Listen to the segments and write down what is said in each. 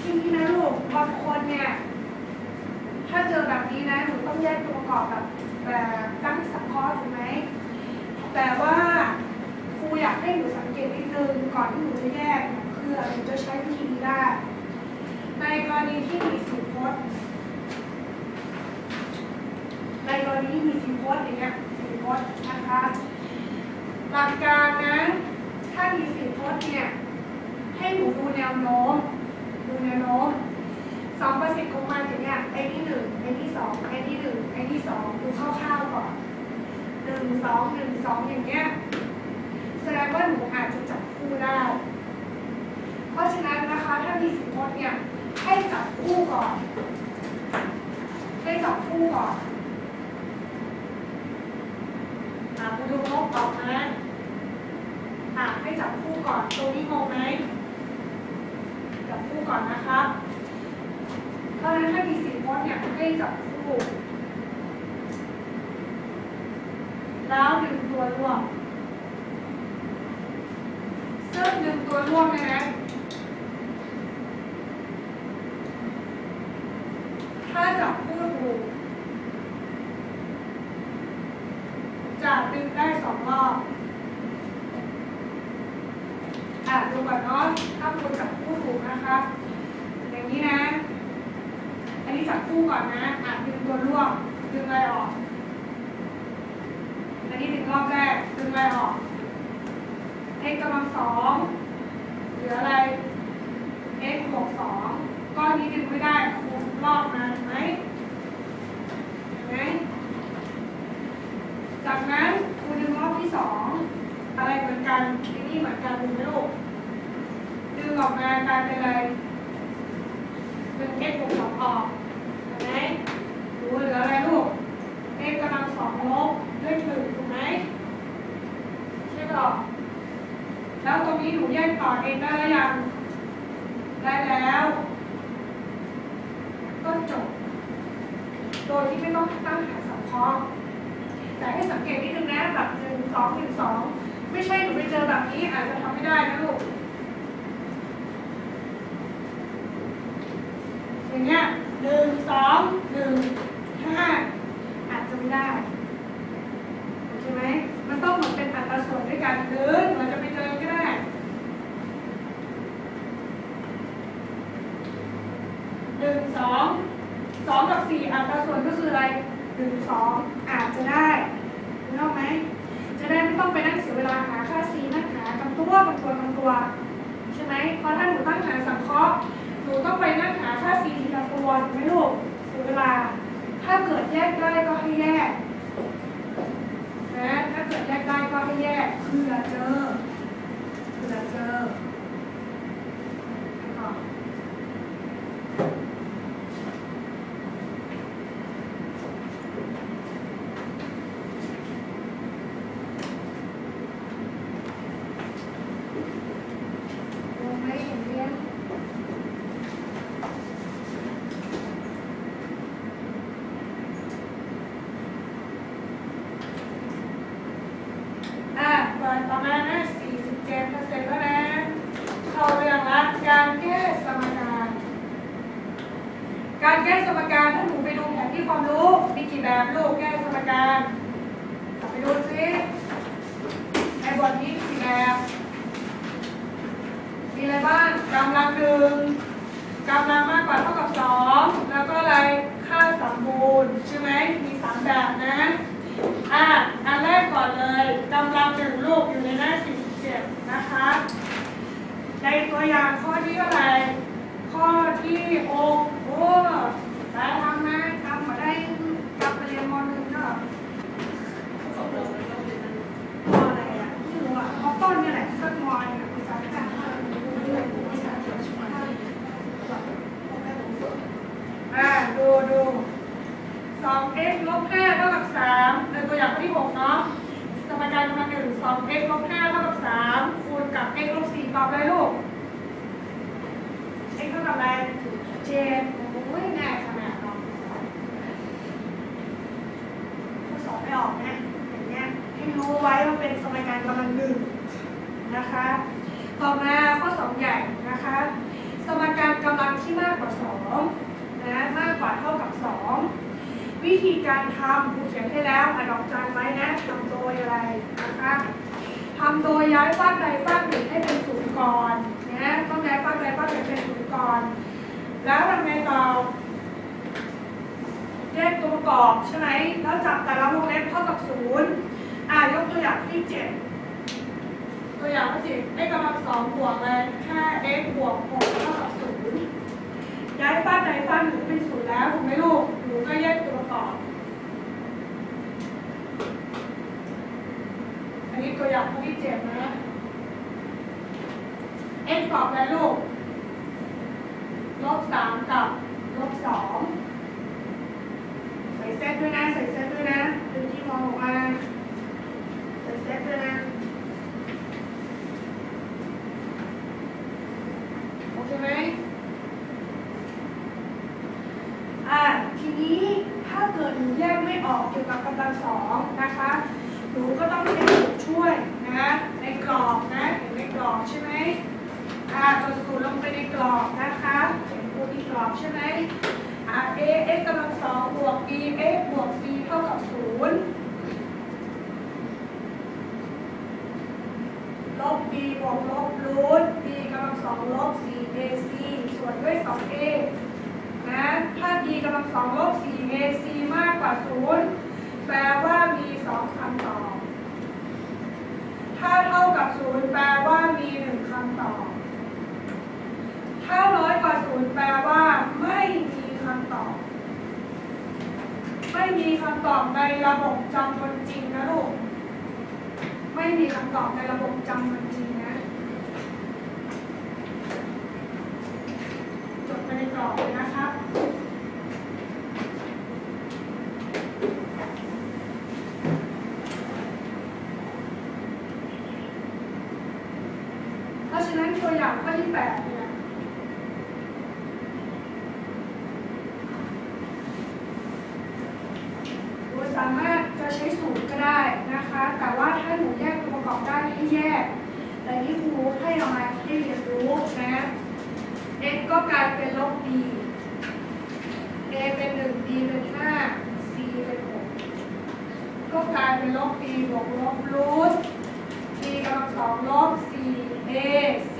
ทีนี้นะลูกบางคนเนี่ย ถ้าเจอแบบนี้นะหนูต้องแยกตัวประกอบแบบแบบตั้งสังเคราะห์ถูกไหมแต่ว่าครูอยากให้หนูสังเกตนิดนึงก่อนที่หนูจะแยกเพื่อหนูจะใช้วิธีนี้ได้ในกรณีที่มีสีพจน์ในกรณีที่มีสีพจน์อย่างเงี้ยสีพจน์นะคะหลักการนะถ้ามีสีพ จน์เนี่ยให้หนูดูแนวโน้มดูแนวโน้มสองประสิทธิ์ของมันอย่างเงี้ยไอ้ที่หนึ่งไอ้ที่สองไอ้ที่หนึ่งไอ้ที่สองดูคร่าวๆก่อนหนึ่งสองหนึ่งสองอย่างเงี้ยแสดงว่าหนูอาจจะจับคู่ได้ เพราะฉะนั้นนะคะถ้ามีสีพจน์เนี่ยให้จับคู่ก่อน ให้จับคู่ก่อนอะคุณดูนกออกนะ อะให้จับคู่ก่อนตรงนี้งงไหมจับคู่ก่อนนะครับเพราะฉะนั้นถ้ามีสีพจน์เนี่ยให้จับคู่แล้วดึงตัวร่วมซึ่งดึงตัวร่วมเนี่ยนะถ้าจับคู่ถูกจะดึงได้สองรอบ อะดูก่อนเนาะถ้าคุณจับคู่ถูกนะครับ อย่างนี้นะ อันนี้จับคู่ก่อนนะ อะ ดึงดึงอะไรออก อันนี้ดึงรอบแรกดึงอะไรออก x กำลังสองเหลืออะไร x บวกสองก้อนนี้ดึงไม่ได้คูณรอบมาเห็นไหมไหมจากนั้นครูดึงรอบที่สองอะไรเหมือนกันที่นี่เหมือนกันดึงไหมลูกดึงออกมากลายเป็นอะไรเป็น x บวกสองออกเห็นไหม ดูเหลืออะไรลูก x กำลังสองลบด้วยหนึ่งถูกไหมใช่ป่ะแล้วตรงนี้หนูแยกต่อเองได้หรือยัง ได้แล้ว ก็จบ โดยที่ไม่ต้องตั้งหาสังเคราะห์แต่ให้สังเกตนิดนึงนะแบบหนึ่งสองหนึ่งสองไม่ใช่หนูไปเจอแบบนี้อาจจะทำไม่ได้นะลูกอย่างเงี้ยหนึ่งสองหนึ่ง ห้าอาจจะไม่ได้โอเคไหมมันต้องเหมือนเป็นอัตราส่วนด้วยกันหรือเราจะไปเจอก็ได้หนึ่งสองสองกับสี่อัตราส่วนก็คืออะไรหนึ่งสองอาจจะได้รู้ออกไหมจะได้ไม่ต้องไปนั่งเสียเวลาหาค่า c นั่งหากำตัวกำตัวกำตัวใช่ไหมเพราะถ้าหนูตั้งหาสังเคราะห์หนูต้องไปนั่งหาค่า c ทีละตัวถูกไหมลูกเสียเวลา ถ้าเกิดแยกได้ก็ให้แยกนะถ้าเกิดแยกได้ก็ให้แยกเผื่อเจอเผื่อเจอก่อน ลงไหมเห็นเรียนอะเปิดประมาณนะ47เปอร์เซ็นต์แล้วนะ เข้าเรื่องละการแก้สมการ การแก้สมการถ้าหนูไปดูแผนที่ความรู้ มี กี่แบบลูกแก้สมการกลับไปดูซิไอบทนี้กี่แบบ มีอะไรบ้างกำลังหนึ่งกำลังมากกว่าเท่ากับสองแล้วก็อะไรค่าสมบูรณ์ใช่ไหมมีสามแบบนะอะอันแรกก่อนเลยกำลังหนึ่งลูกอยู่ในหน้า47นะคะในตัวอย่างข้อที่เท่าไหร่ข้อที่หกโอ้ได้ทำนะทำมาได้กลับไปเรียนมหนึ่งเนาะมอะไรอะไม่รู้อะมต้นเนี่ยแหละสักมอยอะภาษาจารย์ อ่าดูดูสอง x ลบห้าเท่ากับสามในตัวอย่างข้อที่หกเนาะสมการกำลังหนึ่งสอง x ลบห้าเท่ากับสามคูณกับ x ลบสี่ตอบเลยลูก x เท่ากับอะไรเจ็ดโอ้ยง่ายขนาดเนาะข้อสอบไม่ออกนะอย่างเงี้ยให้รู้ไว้ว่าเป็นสมการกำลังหนึ่งนะคะ ต่อมาข้อสองใหญ่นะคะ สมการกำลังที่มากกว่าสองนะมากกว่าเท่ากับสองวิธีการทำครูเขียนให้แล้วอะดอกจันไว้นะทำโดยอะไรนะคะ ทำโดยย้ายฟากใดฟากหนึ่งให้เป็นศูนย์ก่อนนะต้องย้ายฟากใดฟากหนึ่งเป็นศูนย์ก่อน แล้วทำไงต่อแยกตัวประกอบใช่ไหมแล้วจับแต่ละวงเล็บเท่ากับศูนย์อ่ายกตัวอย่างที่เจ็ดตัวอย่างที่เจ็ด x กำลังสองบวกเลยห้า x บวกหกเท่ากับศูนย์ย้ายฟ้าใดฟ้าหนึ่งเป็นศูนย์แล้วถูกไหมลูก หนูก็แยกตัวประกอบ อันนี้ ตัวอย่างข้อที่เจ็ดนะ x ตอบอะไรลูกลบสามกับลบสองใส่เซตด้วยนะใส่เซตด้วยนะดึงที่มองออกมาใส่เซตด้วยนะโอเคไหมอ่าทีนี้ถ้าเกิดหนูแยกไม่ออกเกี่ยวกับกำลังสองนะคะ หนูก็ต้องใช้สูตรช่วยนะในกรอบนะเห็นในกรอบใช่ไหมอ่าจดสูตรลงไปในกรอบนะคะเห็นตัวที่กรอบใช่ไหมอ่า a x กำลังสองบวก b x บวก c เท่ากับศูนย์ลบ b บวกลบรูท b กำลังสองลบ 4 ac ส่วนด้วย 2a นะถ้า b กำลังสองลบ 4 ac มากกว่าศูนย์ แปลว่ามีสองคำตอบ ถ้าเท่ากับศูนย์แปลว่ามีหนึ่งคำตอบ ถ้าน้อยกว่าศูนย์แปลว่าไม่มีคำตอบ ไม่มีคำตอบในระบบจำนวนจริงนะลูก ไม่มีคำตอบในระบบจำนวนจริงนะ จดไปในกรอบเลยนะครับ เพราะฉะนั้นตัวอย่าง ข้อที่แปดเนี่ยหนูสามารถจะใช้สูตรก็ได้นะคะ แต่ว่าถ้าหนูแยกตัวประกอบได้ให้แยก แต่นี่ครูให้เรามาให้เรียนรู้นะ x ก็กลายเป็นลบ b a เป็น1 b เป็น5 c เป็น6ก็กลายเป็นลบ b บวกลบรูท b กำลังสองลบ4 a c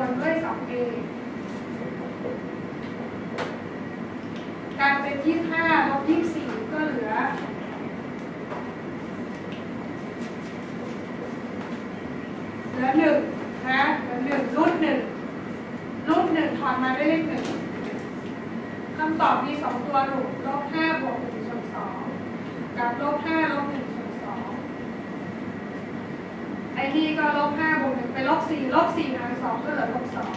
ส่วนด้วย 2a กลายเป็น 25ลบ24 ก็เหลือ เหลือหนึ่งนะเหลือหนึ่งรูทหนึ่งรูทหนึ่งถอนมาด้วยเลขหนึ่งคำตอบมีสองตัวลูกลบห้าบวกหนึ่งส่วนสองกับลบห้าลบหนึ่งส่วนสองไอ้นี่ก็ลบห้าบวกหนึ่งเป็นลบสี่ลบสี่หารสองก็เหลือลบสอง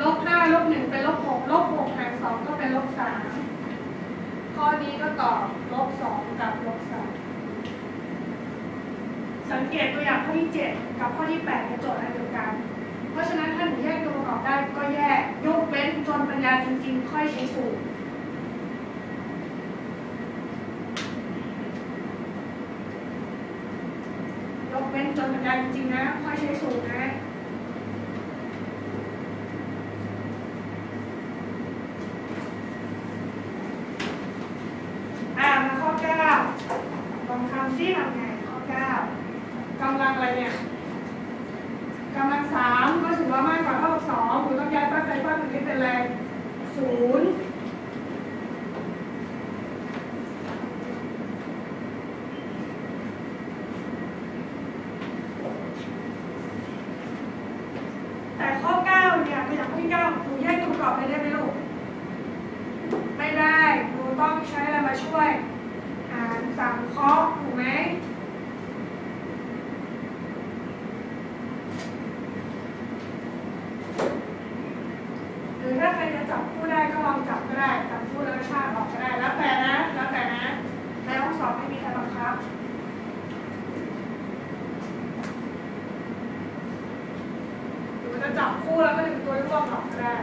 ลบห้าลบหนึ่งเป็นลบหกลบหกหารสองก็เป็นลบสามข้อนี้ก็ ตอบลบสองกับลบสามสังเกตตัวอย่างข้อที่ 7 กับข้อที่8ในโจทย์อันเดียวกัน เพราะฉะนั้นถ้าหนูแยกตัวประกอบได้ก็แยกยกเว้นจนปัญญาจริง ๆ ค่อยใช้สูตรยกเว้นจนปัญญาจริงๆนะ ค่อยใช้สูตรนะ อ่ามาข้อ 9 ลองทำซิทำไงข้อเก้า กำลังอะไรเนี่ยกำลังสามก็ถือว่ามากกว่าเท่ากับสองหนูต้องย้ายป้าไปป้าตรงนี้เป็นแรงศูนย์แต่ข้อเก้าเนี่ยตัวอย่างข้อที่เก้าหนูแยกตัวประกอบได้ไหมลูก ไม่ได้หนูต้องใช้อะไรมาช่วย หารสังเคราะห์ถูกไหมหรือถ้าใคร จับคู่ได้ก็ลองจับก็ได้จับคู่แล้วก็ชาติออกก็ได้ แล้วแต่นะ แล้วแต่นะในห้องสอบไม่มีใครบังคับหรือจะจับคู่แล้วก็ดึงตัวร่วมออกก็ได้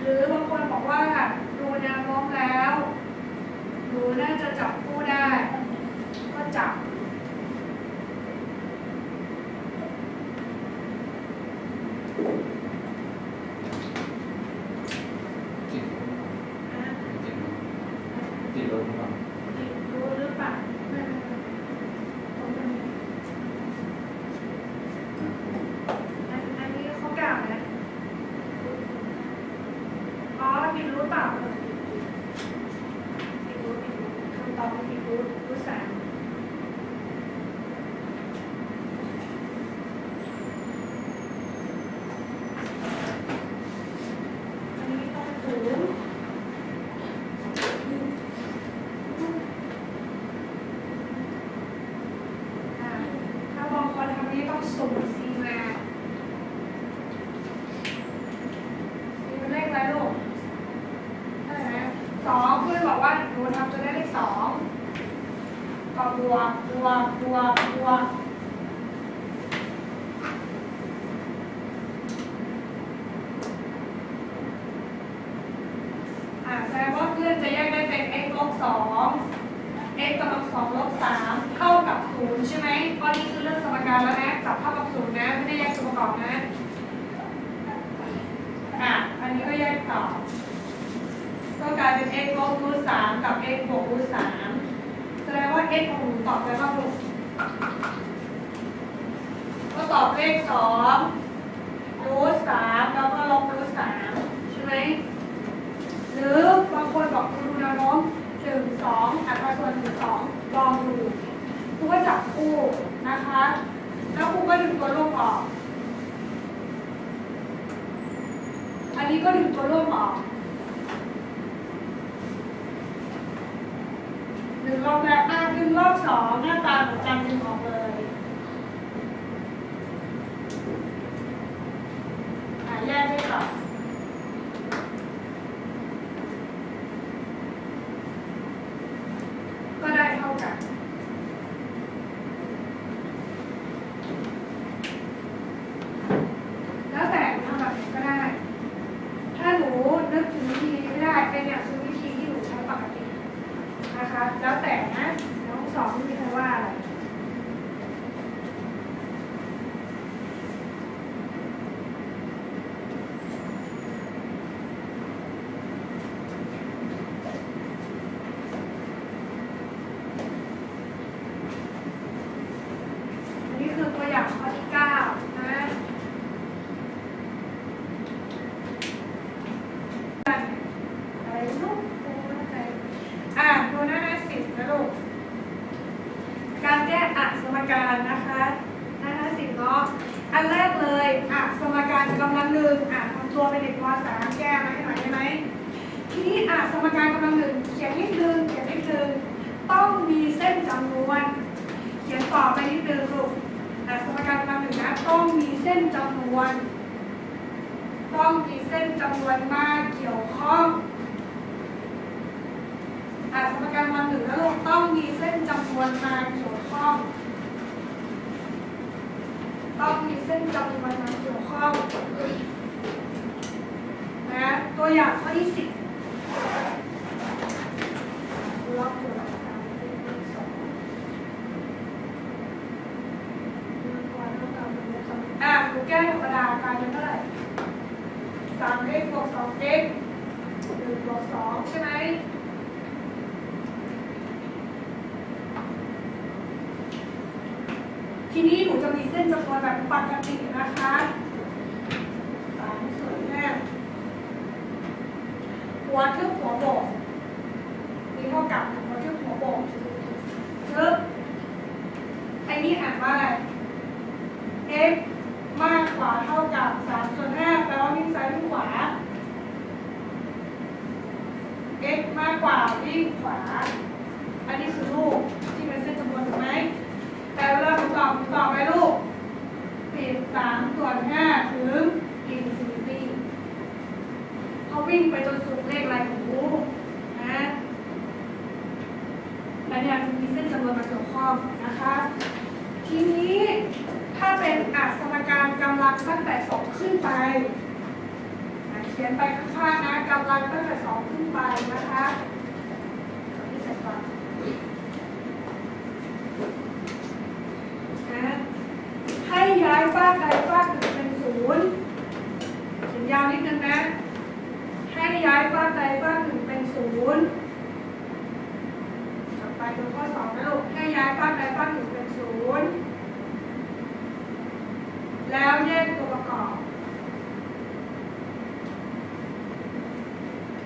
หรือบางคนบอก ว่าดูแนวโน้มแล้ว ดูน่าจะจับคู่ได้ ก็จับ ติด นะ ติดติดรถหรือเปล่า รู้หรือเปล่าไม่ไม่ไม่ผมไม่รู้อันอันนี้เขากล่าวนะ ปิดรู้เปล่าปิดรู้ผิดรู้คำตอบคือผิดรู้รู้สามอันนี้ต้องถูก อ่าถ้าบางคนทำนี้ต้องสุ่มซีมาซีเป็นเลขอะไรลูกเท่าไหร่นะสองเพื่อน บอกว่าหนูทำจะได้เลขสองก็บวกบวกบวกบวกอ่าแสดงว่าเพื่อนจะแยกได้เป็น x ลบสอง x กำลังสองลบสามเท่ากับศูนย์ใช่ไหมข้อนี้คือเรื่องสมการแล้วนะ จับเท่ากับศูนย์นะ ไม่ได้แยกส่วนประกอบนะ อะ อันนี้ก็แยกต่อ ก็กลายเป็น x ลบรูทสามกับ x บวกรูทสามแสดงว่า x ของหนูตอบไปบ้างลูกก็ตอบเลขสองรูทสามแล้วก็ลบรูทสามใช่ไหมหรือบางคนบอกดูแนวโน้มหนึ่งสองอัตราส่วนหนึ่งสองลองดูครูก็จับคู่นะคะ แล้วครูก็ดึงตัวร่วมออก อันนี้ก็ดึงตัวร่วมออก ดึงรอบแรกอะดึงรอบสองหน้าตาเหมือนกันดึงออกเลยอะแยกได้ก่อน ก็ได้เท่ากัน แล้วแต่ทำแบบไหนก็ได้ ถ้าหนูนึกถึงวิธีนี้ไม่ได้เป็นเนี่ยคือวิธีที่หนูใช้ปกตินะคะ แล้วแต่นะน้องสองไม่มีใครว่าอะไร อันนี้คือตัวอย่างข้อที่เก้านะอะไรลูกครูไม่เข้าใจอะดูหน้าหน้าสิบนะลูก การแก้อะสมการนะคะ หน้าหน้าสิบเนาะ อันแรกเลยอะสมการกำลังหนึ่งอะทำตัวเป็นเด็กมสามแก้มาให้หน่อยได้ไหม ทีนี้อะสมการกำลังหนึ่งเขียนนิดนึงเขียนนิดนึงต้องมีเส้นจำนวน เขียน ต่อไปนิดนึงลูกแต่สมการกำลังหนึ่งนะต้องมีเส้นจำนวน ต้องมีเส้นจำนวนมาเกี่ยวข้องสมการกำลังหนึ่งแล้วลูกต้องมีเส้นจำนวนมาเกี่ยวข้อง ต้องมีเส้นจำนวนมาเกี่ยวข้องนะตัวอย่างข้อที่สิบล็อกตัวหลักการเป็นสอง อะหนู แก้ธรรมดากลายเป็นเท่าไหร่สามเอ็กบวกสองเอ็กหนึ่งบวกสองใช่ไหมทีนี้หนูจะมีเส้นจำนวนแบบปกตินะคะสามส่วนแรกหัวทึบหัวโบกนี่เท่ากับหัวทึบหัวโบกทึบไอ้นี่อ่านว่าอะไร x มาเท่ากับ3ส่วน5แปลว่าวิ่งซ้ายวิ่งขวา x มากกว่าวิ่งขวา อันนี้คือลูกที่เป็นเส้นจำนวนถูกไหม แต่เวลาหนูตอบหนูตอบไปลูกปิด3ส่วน5ถึง infinity เขาวิ่งไปจนสุดเลขอะไรของลูกนะและเนี่ยมันมีเส้นจำนวนมาเกี่ยวข้องนะคะ ทีนี้ ถ้าเป็นอัสมการกำลังตั้งแต่สองขึ้นไป เขียนไปข้างๆนะกำลังตั้งแต่สองขึ้นไปนะคะให้ย้ายฟากใดฟากหนึ่งเป็นศูนย์เขียนยาวนิดนึงนะ ให้ย้ายฟากใดฟากหนึ่งเป็นศูนย์ต่อไปดูข้อสองนะลูกให้ย้ายฟากใดฟากหนึ่งเป็นศูนย์ แล้วแยกตัวประกอบ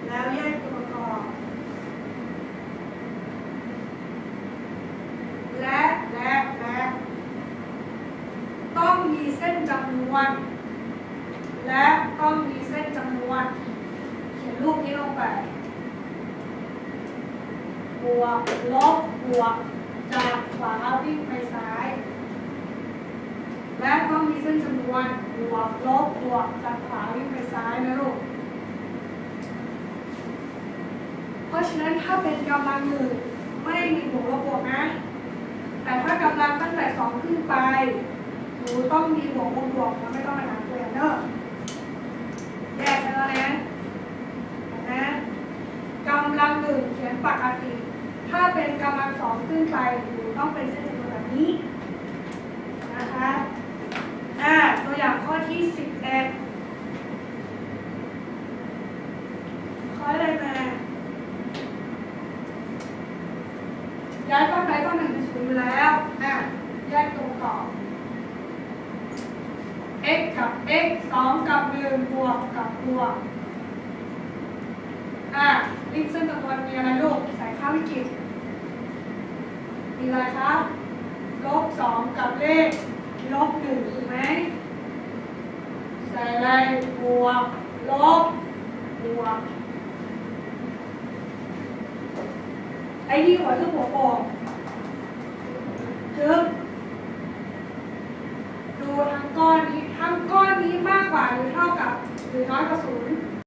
แล้วแยกตัวประกอบ และและและต้องมีเส้นจำนวน และต้องมีเส้นจำนวน เขียนรูปนี้ลงไป บวกลบบวกจากขวาวิ่งไปซ้าย และต้องมีเส้นจำนวนบวกลบบวกจากขวาวิ่งไปซ้ายนะลูก เพราะฉะนั้นถ้าเป็นกำลังหนึ่งไม่มีบวกลบบวกนะ แต่ถ้ากำลังตั้งแต่สองขึ้นไปหนูต้องมีบวกบวกบวกแล้วไม่ต้องมาหาตัวเนอะแยกกันแล้วนะนไหมกำลังหนึ่งเขียนปกติ ถ้าเป็นกำลังสองขึ้นไปหนูต้องเป็นเส้นจำนวนแบบนี้ นะคะ อย่างข้อที่สิบเอ็ดข้ออะไรมาย้ายก้อนใดก้อนหนึ่งเป็นศูนย์อยู่แล้วอะแยกตัวประกอบ x กับ x สองกับหนึ่งบวกกับบวกอะลิงก์เส้นจำนวนมีอะไรลูกใส่ค่าวิกฤตมีอะไรครับลบสองกับเลขลบหนึ่งถูกไหม ใส่อะไรบวกลบบวกไอ้นี่หัวคือหัวโป่งจึ๊บดูทั้งก้อนนี้ทั้งก้อนนี้มากกว่าหรือเท่ากับหรือน้อยกว่าศูนย์